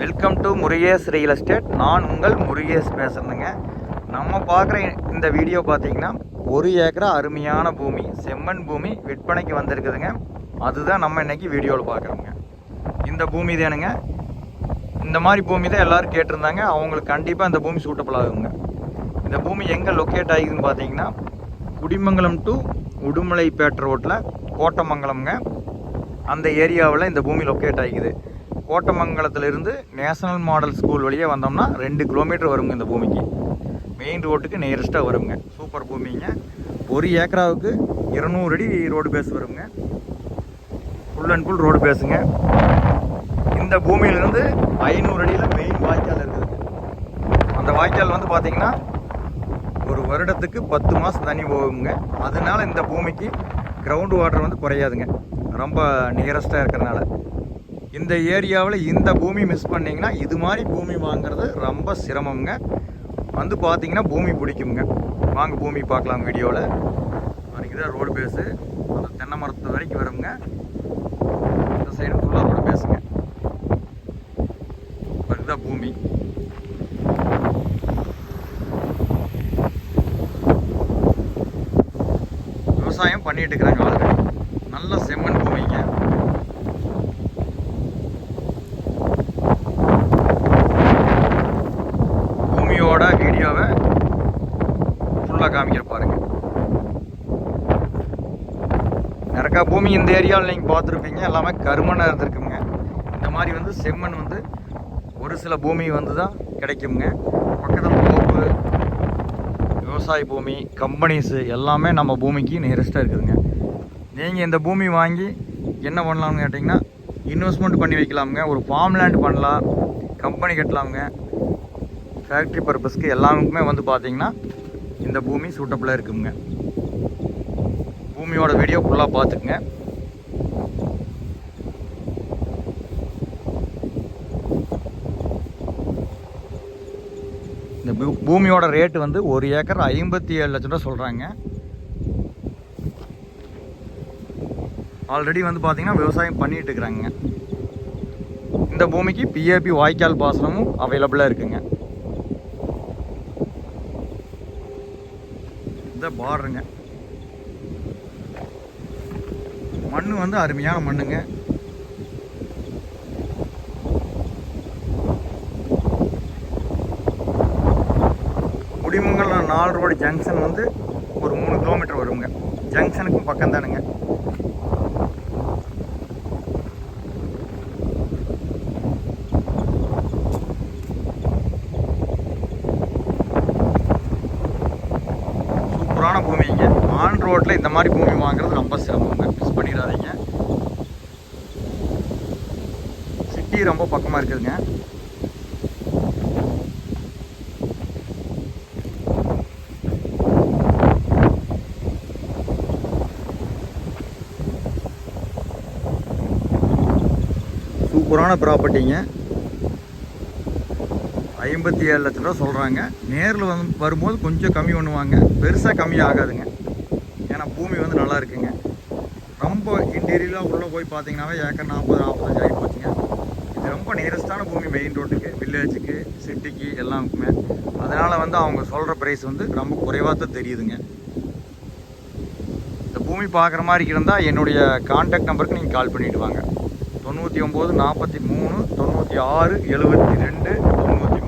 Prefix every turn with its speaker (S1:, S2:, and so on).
S1: Welcome to Murugesh real estate நான் உங்கள் முருகேஷ் பேசுகிறேங்க நம்ம பார்க்குற இந்த வீடியோ பார்த்தீங்கன்னா ஒரு ஏக்கரா அருமையான பூமி செம்மண் பூமி விற்பனைக்கு வந்திருக்குதுங்க. அதுதான் நம்ம இன்றைக்கி வீடியோவில் பார்க்குறோங்க. இந்த பூமி தானுங்க. இந்த மாதிரி பூமி தான் எல்லோரும் கேட்டிருந்தாங்க. அவங்களுக்கு கண்டிப்பாக இந்த பூமி சூட்டபிள் ஆகுங்க. இந்த பூமி எங்கே லொக்கேட் ஆகிதுன்னு பார்த்தீங்கன்னா குடிமங்கலம் டு உடுமலைப்பேட்டை ரோட்டில் கோட்டமங்கலம்ங்க. அந்த ஏரியாவில் இந்த பூமி லொக்கேட் ஆகிக்குது கோட்டமங்கலத்திலிருந்து நேஷனல் மாடல் ஸ்கூல் வழியாக வந்தோம்னா ரெண்டு கிலோமீட்டர் வருங்க இந்த பூமிக்கு. மெயின் ரோட்டுக்கு நியரஸ்ட்டாக வருங்க. சூப்பர் பூமிங்க. ஒரு ஏக்கராவுக்கு இருநூறு அடி ரோடு பேஸ் வருங்க. ஃபுல் அண்ட் ஃபுல் ரோடு பேஸுங்க இந்த பூமியிலிருந்து ஐநூறு அடியில் மெயின் வாய்க்கால் இருக்குதுங்க அந்த வாய்க்கால் வந்து பார்த்தீங்கன்னா ஒரு வருடத்துக்கு பத்து மாதம் தண்ணி போகுங்க. அதனால இந்த பூமிக்கு கிரவுண்ட் வாட்டர் வந்து குறையாதுங்க. ரொம்ப நியரஸ்ட்டாக இருக்கிறனால இந்த ஏரியாவில் இந்த பூமி மிஸ் பண்ணிங்கன்னா இது மாதிரி பூமி வாங்குறது ரொம்ப சிரமங்க. வந்து பார்த்தீங்கன்னா பூமி பிடிக்குங்க. வாங்க பூமி பார்க்கலாம் வீடியோவில் அதுக்கு தான் ரோடு பேஸு அந்த தென்னை மரத்து வரைக்கும் வருங்க. இந்த சைடு ஃபுல்லாக ரோடு பேசுங்க அதுதான் பூமி. விவசாயம் பண்ணிட்டு இருக்கிறாங்க ஆல்ரெடி நல்ல செம்மண் பூமிங்க பூமியோட வீடியோவை ஃபுல்லாக காமிக்கிற பாருங்க. நிறையா பூமி இந்த ஏரியாவில் நீங்கள் பார்த்துருப்பீங்க. எல்லாமே கருமண்ணாக இருந்திருக்குங்க இந்த மாதிரி வந்து செம்மண் வந்து ஒரு சில பூமி வந்து தான் கிடைக்குங்க. பக்கத்தில் தோப்பு விவசாய பூமி கம்பெனிஸு எல்லாமே நம்ம பூமிக்கு நியரஸ்ட்டாக இருக்குதுங்க. நீங்கள் இந்த பூமி வாங்கி என்ன பண்ணலாம்னு கேட்டிங்கன்னா இன்வெஸ்ட்மெண்ட் பண்ணி வைக்கலாமுங்க. ஒரு ஃபார்ம் லேண்ட் பண்ணலாம். கம்பெனி கட்டலாமுங்க. ஃபேக்ட்ரி பர்பஸ்க்கு எல்லாமுக்குமே வந்து பார்த்தீங்கன்னா இந்த பூமி சூட்டபுளாக இருக்குங்க. பூமியோட வீடியோ ஃபுல்லாக பார்த்துக்குங்க இந்த பூ பூமியோட ரேட்டு வந்து ஒரு ஏக்கர் ஐம்பத்தி ஏழு லட்சம் ரூபா சொல்கிறாங்க ஆல்ரெடி வந்து பார்த்திங்கன்னா விவசாயம் பண்ணிகிட்டு இருக்கிறாங்க. இந்த பூமிக்கு பிஏபி வாய்க்கால் பாசனமும் அவைலபிளாக இருக்குங்க. இந்த பார்டருங்க மண் வந்து அருமையான மண்ணுங்க. குடிமங்கலம் நாலு ரோடு ஜங்ஷன் வந்து ஒரு மூணு கிலோமீட்டர் வருங்க. ஜங்ஷனுக்கும் பக்கம் தானுங்க சூப்பரான பூமிங்க ஆன் ரோட்டில் இந்த மாதிரி பூமி வாங்குறது ரொம்ப சிரமங்க. மிஸ் பண்ணிடாதீங்க. சிட்டி ரொம்ப பக்கமாக இருக்குதுங்க. சூப்பரான ப்ராப்பர்ட்டிங்க ஐம்பத்தி ஏழு லட்ச ரூபா சொல்கிறாங்க நேரில் வந்து வரும்போது கொஞ்சம் கம்மி பண்ணுவாங்க. பெருசாக கம்மி ஆகாதுங்க. ஏன்னா பூமி வந்து நல்லா இருக்குங்க. ரொம்ப இன்டீரியலாக உள்ளே போய் பார்த்தீங்கன்னாவே ஏக்கர் நாற்பது நாற்பத்தஞ்சு ஆகி போச்சுங்க. இது ரொம்ப நியரஸ்டான பூமி மெயின் ரோட்டுக்கு வில்லேஜுக்கு சிட்டிக்கு எல்லாமே அதனால் வந்து அவங்க சொல்கிற ப்ரைஸ் வந்து ரொம்ப குறைவாக தான் தெரியுதுங்க. இந்த பூமி பார்க்குற மாதிரி இருந்தால் என்னுடைய கான்டாக்ட் நம்பருக்கு நீங்கள் கால் பண்ணிவிட்டு வாங்க. தொண்ணூற்றி ஒம்பது நாற்பத்தி மூணு தொண்ணூற்றி ஆறு எழுபத்தி ரெண்டு தொண்ணூற்றி